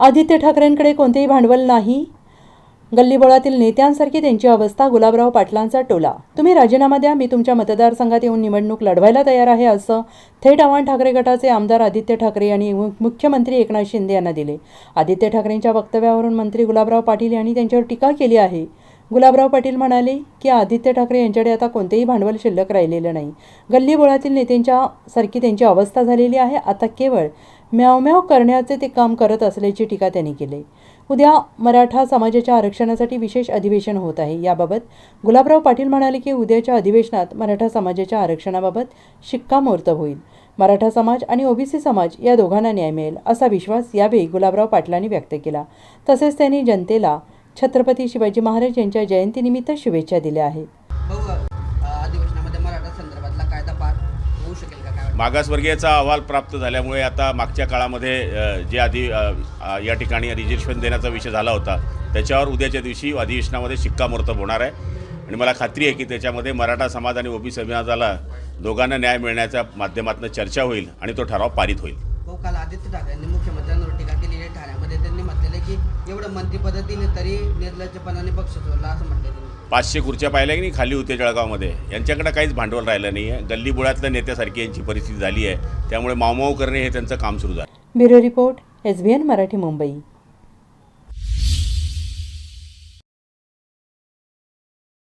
आदित्य ठाकरेंकडे कोणतेही भांडवल नाही. गल्लीबोळातील नेत्यांसारखी त्यांची अवस्था गुलाबराव पाटलांचा टोला. तुम्ही राजीनामा द्या मी तुमच्या मतदारसंघात येऊन निवडणूक लढवायला तयार आहे असं थेट आव्हान ठाकरे गटाचे आमदार आदित्य ठाकरे यांनी मुख्यमंत्री एकनाथ शिंदे यांना दिले. आदित्य ठाकरेंच्या वक्तव्यावरून मंत्री गुलाबराव पाटील यांनी त्यांच्यावर टीका केली आहे. गुलाबराव पाटील म्हणाले की आदित्य ठाकरे यांच्याकडे आता कोणतेही भांडवल शिल्लक राहिलेलं नाही. गल्लीबोळातील नेत्यांच्या सारखी त्यांची अवस्था झालेली आहे. आता केवळ म्यावम्याव करण्याचे ते काम करत असल्याची टीका त्यांनी केली. उद्या मराठा समाजाच्या आरक्षणासाठी विशेष अधिवेशन होत आहे. याबाबत गुलाबराव पाटील म्हणाले की उद्याच्या अधिवेशनात मराठा समाजाच्या आरक्षणाबाबत शिक्कामोर्तब होईल. मराठा समाज आणि ओबीसी समाज या दोघांना न्याय मिळेल असा विश्वास यावेळी गुलाबराव पाटलांनी व्यक्त केला. तसेच त्यांनी जनतेला छत्रपती शिवाजी महाराज यांच्या जयंतीनिमित्त शुभेच्छा दिल्या आहेत? मागासवर्गीयाचा अहवाल प्राप्त झाल्यामुळे आता मागच्या काळामध्ये जे आधी या ठिकाणी रिजर्वेशन देण्याचा विषय झाला होता त्याच्यावर उद्याच्या दिवशी अधिवेशनामध्ये शिक्कामोर्तब होणार आहे. आणि मला खात्री आहे की त्याच्यामध्ये मराठा समाज आणि ओबी समाजाला दोघांना न्याय मिळण्याच्या माध्यमातून चर्चा होईल आणि तो ठराव पारित होईल. काल आदित्य ठाकरेंनी मुख्यमंत्र्यांवर म्हटलेलं आहे की एवढं मंत्रिपद दिले तरी निर्लज्जपणाने पक्ष सोडला असं पाचशे खुर्च्या पाहिल्या की नाही? खाली होते जळगावमध्ये. यांच्याकडे काहीच भांडवल राहिलं नाही आहे गल्लीबोळातल्या नेत्यासारखी यांची परिस्थिती झाली आहे. त्यामुळे मावमाव करणे हे त्यांचं काम सुरू झालं. Bureau report S B N Marathi Mumbai.